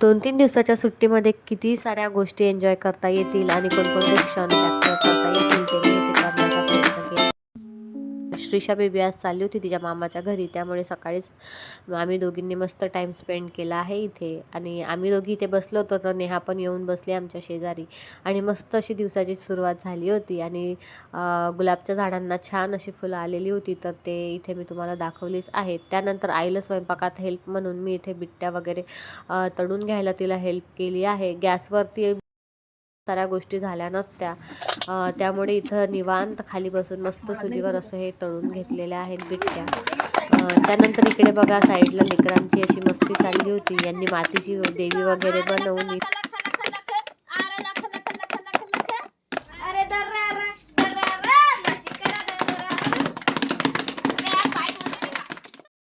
दोन तीन दिवसाच्या सुट्टीमध्ये किती साऱ्या गोष्टी एन्जॉय करता येतील आणि कोणकोणते क्षण कॅप्चर करता येतील? श्रीषा बेबी आज चालली होती तिच्या मामाच्या घरी. त्यामुळे सकाळीच आम्ही दोघींनी मस्त टाईम स्पेंड केला आहे इथे. आणि आम्ही दोघी इथे बसलो होतो तर नेहा पण येऊन बसली आमच्या शेजारी. आणि मस्त अशी दिवसाची सुरुवात झाली होती. आणि गुलाबच्या झाडांना छान अशी फुलं आलेली होती तर ते इथे मी तुम्हाला दाखवलीच आहेत. त्यानंतर आईला स्वयंपाकात हेल्प म्हणून मी इथे बिट्ट्या वगैरे तळून घ्यायला तिला हेल्प केली आहे. गॅसवरती साऱ्या गोष्टी झाल्या नसत्या. त्यामुळे इथं निवांत खाली बसून मस्त चुलीवर असं हे तळून घेतलेल्या आहेत बिट्ट्या त्यानंतर इकडे बघा साईडला लेकरांची अशी मस्ती चालली होती. यांनी मातीची देवी वगैरे बनवून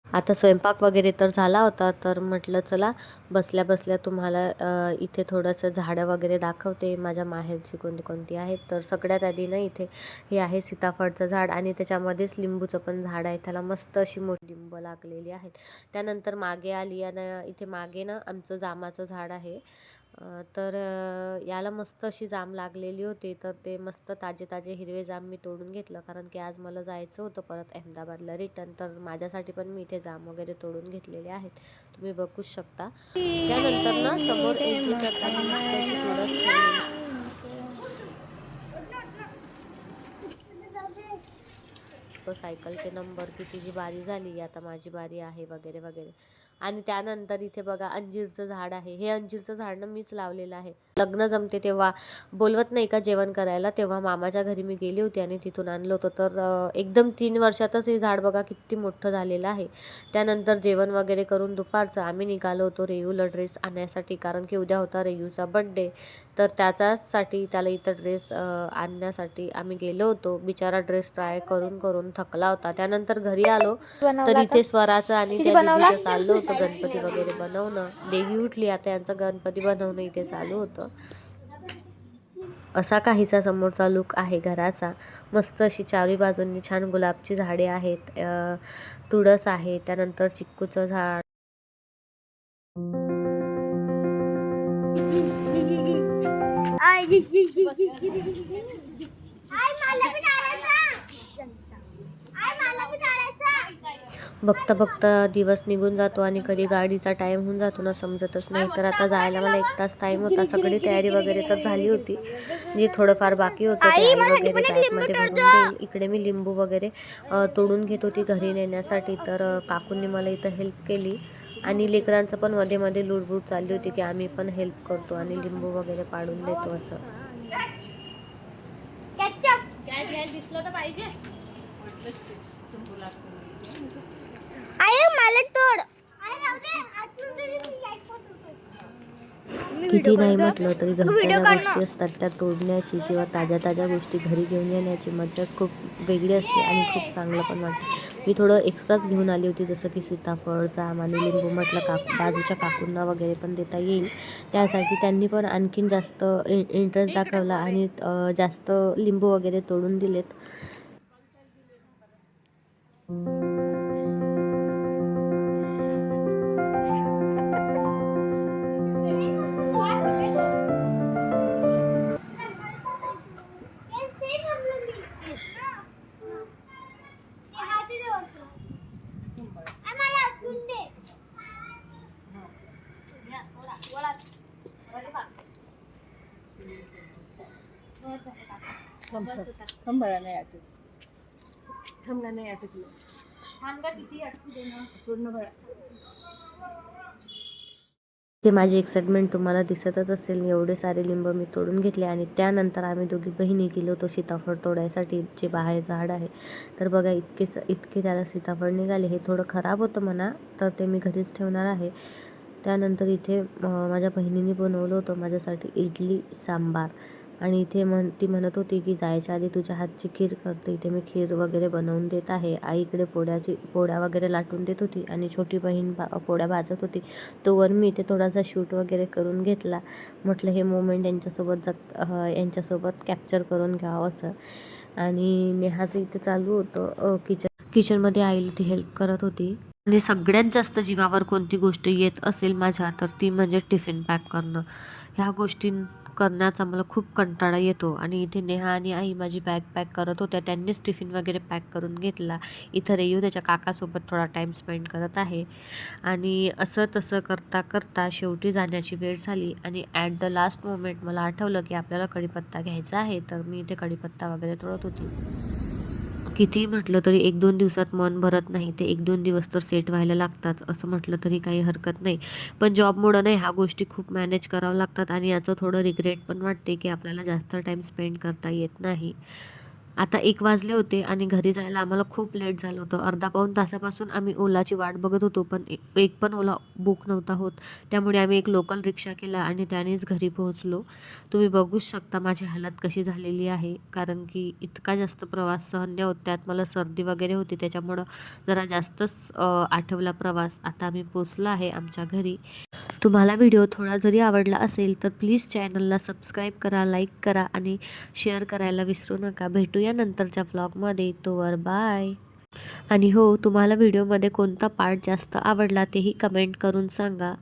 आता स्वयंपाक वगैरे तर झाला होता तर म्हटलं चला बसल्या बसल्या तुम्हाला इथे थोडंसं झाडं वगैरे दाखवते. माझ्या माहेरची कोणती कोणती आहेत. तर सगळ्यात आधी ना इथे हे आहे सीताफळचं झाड आणि त्याच्यामध्येच लिंबूचं पण झाड आहे. त्याला मस्त अशी मोठी लिंब लागलेली आहेत. त्यानंतर मागे आली आणि इथे मागे ना आमचं जामाचं झाड आहे. तर याला मस्त अशी जाम लागलेली होती. तर ते मस्त ताजे ताजे हिरवे जाम मी तोडून घेतलं. कारण की आज मला जायचं होतं परत अहमदाबादला रिटर्न तर माझ्यासाठी पण मी इथे जाम वगैरे तोडून घेतलेले आहेत. तुम्ही बघूच शकता. त्यानंतर ना समोर एंट्री करताना मस्त अशी तुळस सायकलचे नंबर की तुझी बारी झाली. आता माझी बारी आहे वगैरे वगैरे. आणि त्यानंतर इथे बघा अंजीरचं झाड आहे. हे अंजीरचं झाड ना मीच लावलेलं आहे. लग्न जमते तेव्हा बोलवत नाही का जेवण करायला? तेव्हा मामाच्या घरी मी गेली होती आणि तिथून आणलं होतं. तर एकदम तीन वर्षातच हे झाड बघा किती मोठं झालेलं आहे. त्यानंतर जेवण वगैरे करून दुपारचं आम्ही निघालो होतो रेयूला ड्रेस आणण्यासाठी कारण की उद्या होता रेयूचा बड्डे तर त्याच्यासाठी त्याला इथं ड्रेस आणण्यासाठी आम्ही गेलो होतो. बिचारा ड्रेस ट्राय करून करून थकला होता. त्यानंतर घरी आलो. तर इथे स्वराचं आणि चाललं होतं गणपती वगैरे बनवणं. देवी उठली. आता यांचं गणपती बनवणं इथे चालू होतं. असा काहीसा समोरचा लुक आहे घराचा मस्त अशी चारी बाजूंनी छान गुलाबची झाडे आहेत अ, तुळस आहे त्यानंतर चिक्कूचं झाड आई बघता बघता दिवस निघून जातो आणि कधी गाडीचा टाईम होऊन जातो ना समजतच नाही. तर आता जायला मला एक तास टाईम होता. सगळी तयारी वगैरे तर झाली होती जे थोडंफार बाकी होतं ते वगैरे बॅगमध्ये भरून देईल इकडे मी लिंबू वगैरे तोडून घेत होती घरी नेण्यासाठी. तर काकूंनी मला इथं हेल्प केली आणि लेकरांचं पण मध्ये मध्ये लुडबुड चालली होती की आम्ही पण हेल्प करतो आणि लिंबू वगैरे पाडून देतो असं. केचप. आय, मला तोड. आय, राहू दे. आतून तरी मी लाइट पडतो. किती नाही म्हटलं तरी घरच्या ज्या गोष्टी असतात त्या तोडण्याची किंवा ताज्या ताज्या गोष्टी घरी घेऊन येण्याची मजाच खूप वेगळी असते आणि खूप चांगलं पण वाटते. मी थोडं एक्स्ट्राच घेऊन आली होती जसं की सीताफळ जाम आणि लिंबू म्हटलं काकू बाजूच्या काकूंना वगैरे पण देता येईल. त्यासाठी त्यांनी पण आणखीन जास्त इंटरेस्ट दाखवला आणि जास्त लिंबू वगैरे तोडून दिलेत. जे नाही नाही सोडणं ते माझी एक्साइटमेंट तुम्हाला दिसतच असेल एवढे सारे लिंब मी तोडून घेतले आणि त्यानंतर आम्ही दोघी बहिणी गेलो होतो सीताफळ तोडायसाठी जे बाहेर झाड आहे. तर बघा इतके इतके त्याला सीताफळ निघाले. हे थोडं खराब होतं म्हणा तर ते मी घरीच ठेवणार आहे. त्यानंतर इथे माझ्या बहिणीने बनवलं होतं. माझ्यासाठी इडली सांबार. आणि इथे म्हण ती म्हणत होती की जायच्या आधी तुझ्या हातची खीर करते. इथे मी खीर वगैरे बनवून देत आहे. आईकडे पोळ्याची पोळ्या वगैरे लाटून देत होती आणि छोटी बहीण बा पोळ्या भाजत होती. तोवर मी इथे थोडासा शूट वगैरे करून घेतला. म्हटलं हे मोमेंट यांच्यासोबत जग यांच्यासोबत कॅप्चर करून घ्यावं असं. आणि नेहाचं इथे चालू होतं. किचन किचनमध्ये आईला ती हेल्प करत होती. आणि सगळ्यात जास्त जीवावर कोणती गोष्ट येत असेल माझ्या तर ती म्हणजे टिफिन पॅक करणं. ह्या गोष्टी करण्याचा मला खूप कंटाळा येतो. आणि इथे नेहा आणि आई माझी बॅग पॅक करत होत्या. त्यांनीच टिफिन वगैरे पॅक करून घेतला. इथं रेयू त्याच्या काकासोबत थोडा टाईम स्पेंड करत आहे. आणि असं तसं करता करता शेवटी जाण्याची वेळ झाली. आणि ॲट द लास्ट मोमेंट मला आठवलं की आपल्याला कढीपत्ता घ्यायचा आहे. तर मी इथे कढीपत्ता वगैरे तोडत होती. कितीही म्हटलं तरी एक दोन दिवसात मन भरत नाही ते एक दोन दिवस तर सेट व्हायला लागतात असं म्हटलं तरी काही हरकत नाही. पण जॉबमुळं नाही ह्या गोष्टी खूप मॅनेज करावं लागतात आणि याचं थोडं रिग्रेट पण वाटते की आपल्याला जास्त टाईम स्पेंड करता येत नाही. आता एक वाजले होते आणि घरी जायला आम्हाला खूप लेट झालं होतं. अर्धा पाऊण तासापासून आम्ही ओलाची वाट बघत होतो पण एक पण ओला बुक नव्हता होत. त्यामुळे आम्ही एक लोकल रिक्षा केला आणि त्यानेच घरी पोहोचलो. तुम्ही बघूच शकता माझी हालत कशी झालेली आहे कारण की इतका जास्त प्रवास सहन होत. त्यात मला सर्दी वगैरे होती त्याच्यामुळं जरा जास्तच आठवला प्रवास. आता आम्ही पोचलो आहे आमच्या घरी. तुम्हाला व्हिडिओ थोडा जरी आवडला असेल तर प्लीज चॅनलला सबस्क्राईब करा लाईक करा आणि शेअर करायला विसरू नका. भेटूया नंतरच्या व्लॉगमध्ये तोवर बाय आणि हो तुम्हाला व्हिडिओमध्ये कोणता पार्ट जास्त आवडला तेही कमेंट करून सांगा.